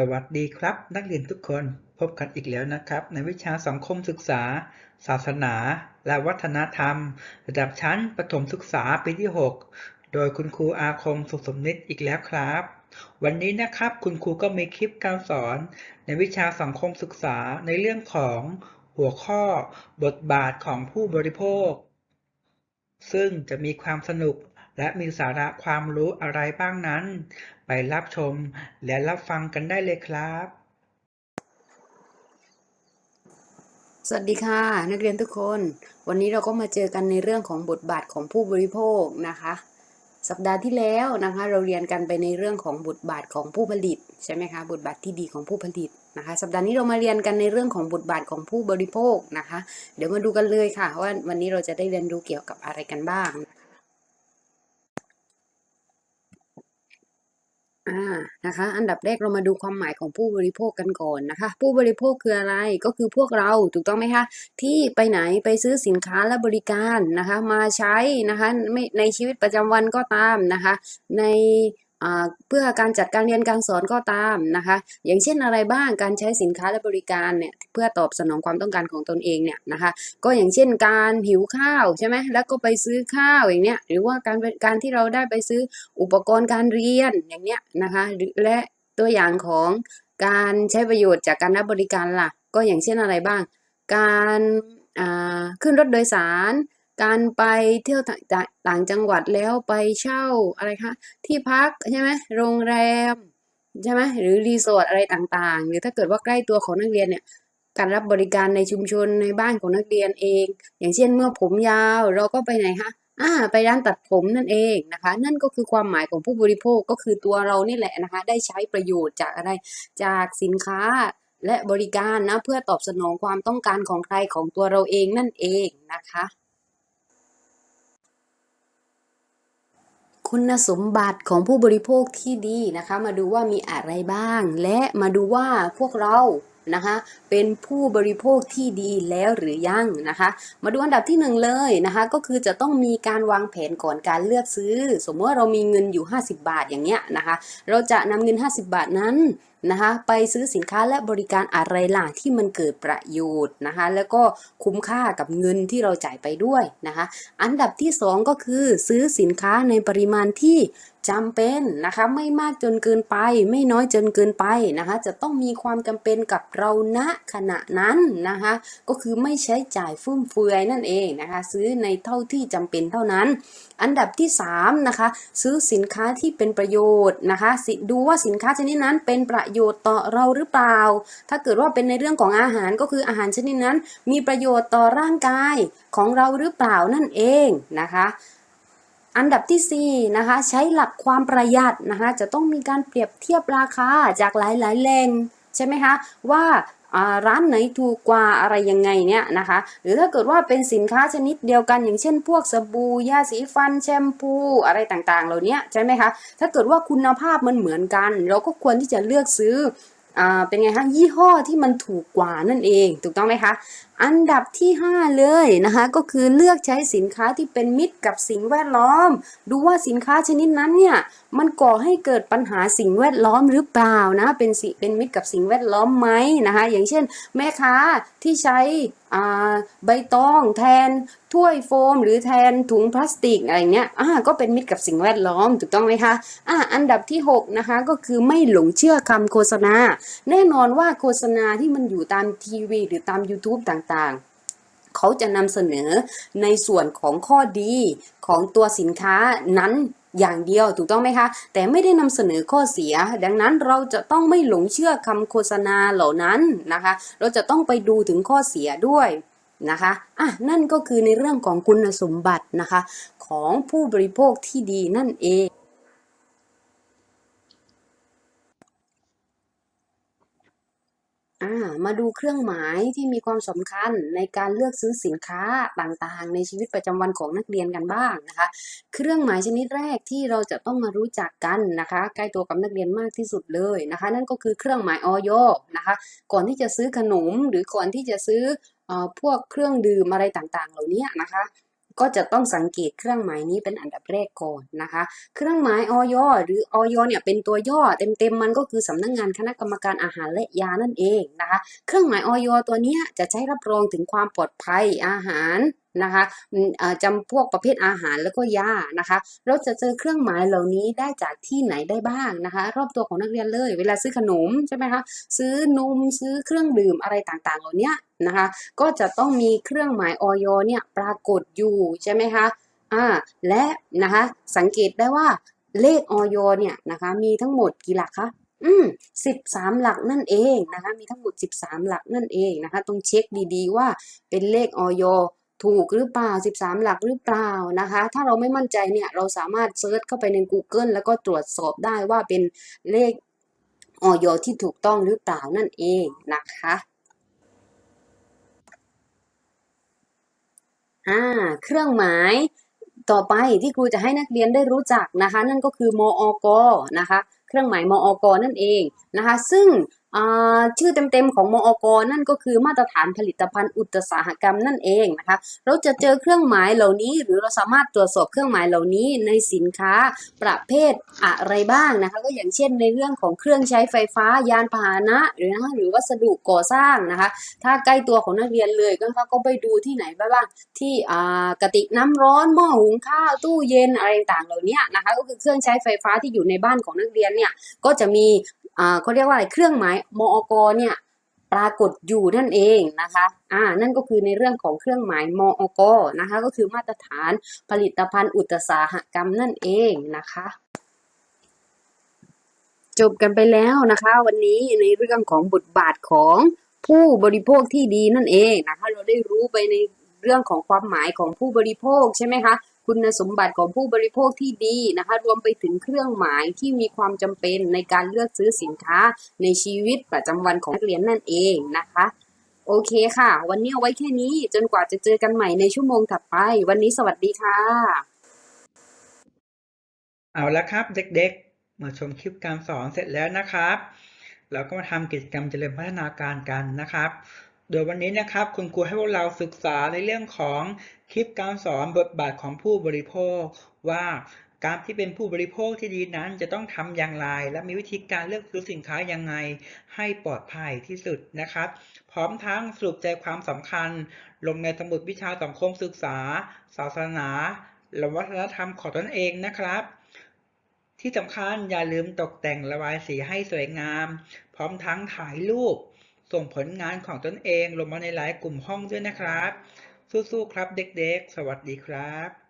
สวัสดีครับ นักเรียนทุกคนพบกันอีกแล้วนะครับ ในวิชาสังคมศึกษา ศาสนา และวัฒนธรรม ระดับชั้นประถมศึกษาปีที่ 6 โดยคุณครูอาคมสุขสมนิตอีกแล้วครับ วันนี้นะครับคุณครูก็มีคลิปการสอน ในวิชาสังคมศึกษาในเรื่องของหัวข้อ บทบาทของผู้บริโภค ซึ่งจะมีความสนุก และมีสาระความรู้อะไรบ้างนั้น ไปรับชมและรับฟังกันได้เลยครับ สวัสดีค่ะ นักเรียนทุกคน วันนี้เราก็มาเจอกันในเรื่องของบทบาทของผู้บริโภคนะคะ สัปดาห์ที่แล้วนะคะเราเรียนกันไปในเรื่องของบทบาทของผู้ผลิตใช่ไหมคะบทบาทที่ดีของผู้ผลิตนะคะ สัปดาห์นี้เรามาเรียนกันในเรื่องของบทบาทของผู้บริโภคนะคะ เดี๋ยวมาดูกันเลยค่ะว่าวันนี้เราจะได้เรียนรู้เกี่ยวกับอะไรกันบ้าง อ่านะคะ อันดับแรกเรามาดูความหมายของผู้บริโภคกันก่อนนะคะ ผู้บริโภคคืออะไรก็คือพวกเราถูกต้องไหมคะ ที่ไปไหนไปซื้อสินค้าและบริการนะคะ มาใช้นะคะในชีวิตประจำวันก็ตามนะคะ ใน เพื่อการจัดการเรียนการสอนก็ตามนะคะ อย่างเช่นอะไรบ้างการใช้สินค้าและบริการเนี่ยเพื่อตอบสนองความต้องการของตนเองเนี่ยนะคะ ก็อย่างเช่นการหิวข้าวใช่ไหมแล้วก็ไปซื้อข้าวอย่างเนี้ยหรือว่าการการที่เราได้ไปซื้ออุปกรณ์การเรียนอย่างเนี้ยนะคะและตัวอย่างของการใช้ประโยชน์จากการรับบริการล่ะ ก็อย่างเช่นอะไรบ้าง การขึ้นรถโดยสาร การไปเที่ยวต่างต่างต่างจังหวัดแล้วไปเช่าอะไรคะที่พักใช่ไหมโรงแรมใช่ไหมหรือรีสอร์ทอะไรต่างๆ หรือถ้าเกิดว่าใกล้ตัวของนักเรียนเนี่ยการรับบริการในชุมชนในบ้านของนักเรียนเอง อย่างเช่นเมื่อผมยาวเราก็ไปไหนคะอ่าไปร้านตัดผมนั่นเองนะคะ นั่นก็คือความหมายของผู้บริโภคก็คือตัวเรานี่แหละนะคะ ได้ใช้ประโยชน์จากอะไรจากสินค้าและบริการนะเพื่อตอบสนองความต้องการของใครของตัวเราเองนั่นเองนะคะ คุณสมบัติของผู้บริโภคที่ดีนะคะ มาดูว่ามีอะไรบ้าง และมาดูว่าพวกเรา นะคะเป็นผู้บริโภคที่ดีแล้วหรือยังนะคะ มาดูอันดับที่หนึ่งเลยนะคะก็คือจะต้องมีการวางแผนก่อนการเลือกซื้อ สมมติว่าเรามีเงินอยู่ 50 บาทอย่างเงี้ยนะคะ เราจะนำเงิน 50 บาทนั้นนะคะไปซื้อสินค้าและบริการอะไรล่ะที่มันเกิดประโยชน์นะคะแล้วก็คุ้มค่ากับเงินที่เราจ่ายไปด้วยนะคะ อันดับที่สองก็คือซื้อสินค้าในปริมาณที่ จำเป็นนะคะ ไม่มากจนเกินไป ไม่น้อยจนเกินไปนะคะ จะต้องมีความจำเป็นกับเราณขณะนั้นนะคะ ก็คือไม่ใช้จ่ายฟุ่มเฟือยนั่นเองนะคะ ซื้อในเท่าที่จำเป็นเท่านั้น อันดับที่3นะคะ ซื้อสินค้าที่เป็นประโยชน์นะคะ ดูว่าสินค้าชนิดนั้นเป็นประโยชน์ต่อเราหรือเปล่า ถ้าเกิดว่าเป็นในเรื่องของอาหารก็คืออาหารชนิดนั้น มีประโยชน์ต่อร่างกายของเราหรือเปล่านั่นเองนะคะ อันดับที่4นะคะใช้หลักความประหยัดนะคะจะต้องมีการเปรียบเทียบราคาจากหลายๆแหล่งใช่ไหมคะว่าร้านไหนถูกกว่าอะไรยังไงเนี่ยนะคะหรือถ้าเกิดว่าเป็นสินค้าชนิดเดียวกัน อย่างเช่น พวกสบู่ยาสีฟันแชมพูอะไรต่างๆ เหล่านี้ใช่ไหมคะถ้าเกิดว่าคุณภาพมันเหมือนกัน เราก็ควรที่จะเลือกซื้ออเป็นไงคะยี่ห้อที่มันถูกกว่านั่นเอง ถูกต้องไหมคะ อันดับที่ 5 เลยนะคะก็คือเลือกใช้สินค้าที่เป็นมิตรกับสิ่งแวดล้อม ดูว่าสินค้าชนิดนั้นเนี่ยมันก่อให้เกิดปัญหาสิ่งแวดล้อมหรือเปล่านะเป็นสิเป็นมิตรกับสิ่งแวดล้อมไหมนะคะอย่างเช่น แม่ค้าที่ใช้ใบตองแทนถ้วยโฟม หรือแทนถุงพลาสติกอะไรเงี้ยอ่าก็เป็นมิตรกับสิ่งแวดล้อมถูกต้องไหมคะอ่าอันดับที่ 6 นะคะ ก็คือไม่หลงเชื่อคำโฆษณา แน่นอนว่าโฆษณาที่มันอยู่ตามทีวี หรือตาม YouTube ต่างๆ เขาจะนำเสนอในส่วนของข้อดีของตัวสินค้านั้นอย่างเดียวถูกต้องไหมคะ แต่ไม่ได้นำเสนอข้อเสีย ดังนั้นเราจะต้องไม่หลงเชื่อคำโฆษณาเหล่านั้นนะคะ เราจะต้องไปดูถึงข้อเสียด้วยนะคะอะนั่นก็คือในเรื่องของคุณสมบัตินะคะ ของผู้บริโภคที่ดีนั่นเอง อ่า มาดูเครื่องหมายที่มีความสำคัญในการเลือกซื้อสินค้าต่างๆ ในชีวิตประจำวันของนักเรียนกันบ้างนะคะ เครื่องหมายชนิดแรกที่เราจะต้องมารู้จักกันนะคะใกล้ตัวกับนักเรียนมากที่สุดเลยนะคะ นั่นก็คือเครื่องหมายออยนะคะ ก่อนที่จะซื้อขนมหรือก่อนที่จะซื้ออพวกเครื่องดื่มอะไรต่างๆ เหล่านี้นะคะ ก็จะต้องสังเกตเครื่องหมายนี้เป็นอันดับแรกก่อนนะคะ เครื่องหมายออยหรือออยเนี่ยเป็นตัวย่อเต็มๆมันก็คือสำนักงานคณะกรรมการอาหารและยานั่นเองนะคะ เครื่องหมายออยตัวเนี้ยจะใช้รับรองถึงความปลอดภัยอาหารนะคะจำพวกประเภทอาหารแล้วก็ยานะคะ เราจะเจอเครื่องหมายเหล่านี้ได้จากที่ไหนได้บ้างนะคะ รอบตัวของนักเรียนเลย เวลาซื้อขนมใช่ไหมคะซื้อนมซื้อเครื่องดื่มอะไรต่างๆ เหล่านี้นะคะ ก็จะต้องมีเครื่องหมายออยเนี่ยปรากฏอยู่ใช่ไหมคะอ่าและนะคะสังเกตได้ว่าเลขออยเนี่ยนะคะมีทั้งหมดกี่หลักคะอืมสิบสามหลักนั่นเองนะคะ มีทั้งหมดสิบสามหลักนั่นเองนะคะ ต้องเช็คดีๆว่าเป็นเลขออย ถูกหรือเปล่า 13 หลักหรือเปล่านะคะ ถ้าเราไม่มั่นใจเนี่ยเราสามารถเซิร์ชเข้าไปใน Google แล้วก็ตรวจสอบได้ว่าเป็นเลขออยที่ถูกต้องหรือเปล่านั่นเองนะคะอ่าเครื่องหมายต่อไปที่ครูจะให้นักเรียนได้รู้จักนะคะ นั่นก็คือมอกนะคะ เครื่องหมายมอกนั่นเองนะคะ ซึ่ง ชื่อเต็มๆของมอกนั่นก็คือมาตรฐานผลิตภัณฑ์อุตสาหกรรมนั่นเองนะคะ เราจะเจอเครื่องหมายเหล่านี้ หรือเราสามารถตรวจสอบเครื่องหมายเหล่านี้ในสินค้าประเภทอะไรบ้างนะคะ ก็อย่างเช่นในเรื่องของเครื่องใช้ไฟฟ้ายานพาหนะหรือนะหรือวัสดุก่อสร้างนะคะ ถ้าใกล้ตัวของนักเรียนเลยก็ก็ไปดูที่ไหนบ้างที่กระติกน้ำร้อนหม้อหุงข้าวตู้เย็นอะไรต่างๆเหล่านี้นะคะ ก็คือเครื่องใช้ไฟฟ้าที่อยู่ในบ้านของนักเรียนเนี่ยก็จะมี เขาเรียกว่าอะไรเครื่องหมายมอกเนี่ยปรากฏอยู่นั่นเองนะคะอ่านั่นก็คือในเรื่องของเครื่องหมายมอกนะคะ ก็คือมาตรฐานผลิตภัณฑ์อุตสาหกรรมนั่นเองนะคะจบกันไปแล้วนะคะ วันนี้ในเรื่องของบทบาทของผู้บริโภคที่ดีนั่นเองนะคะ เราได้รู้ไปในเรื่องของความหมายของผู้บริโภคใช่ไหมคะ คุณสมบัติของผู้บริโภคที่ดีนะคะ รวมไปถึงเครื่องหมายที่มีความจำเป็นในการเลือกซื้อสินค้าในชีวิตประจำวันของนักเรียนนั่นเองนะคะโอเคค่ะ วันนี้เอาไว้แค่นี้จนกว่าจะเจอกันใหม่ในชั่วโมงถัดไป วันนี้สวัสดีค่ะ เอาละครับเด็กๆ มาชมคลิปการสอนเสร็จแล้วนะครับ เราก็มาทำกิจกรรมเจริญพัฒนาการกันนะครับ โดยวันนี้นะครับคุณครูให้พวกเราศึกษาในเรื่องของคลิปการสอนบทบาทของผู้บริโภค ว่าการที่เป็นผู้บริโภคที่ดีนั้นจะต้องทำอย่างไร และมีวิธีการเลือกซื้อสินค้ายังไงให้ปลอดภัยที่สุดนะครับ พร้อมทั้งสรุปใจความสำคัญ ลงในสมุดวิชาสังคมศึกษา ศาสนาและวัฒนธรรมของตนเองนะครับ ที่สำคัญอย่าลืมตกแต่งระบายสีให้สวยงาม พร้อมทั้งถ่ายรูป ส่งผลงานของตนเองลงมาในไลน์กลุ่มห้องด้วยนะครับ สู้ๆครับเด็กๆ สวัสดีครับ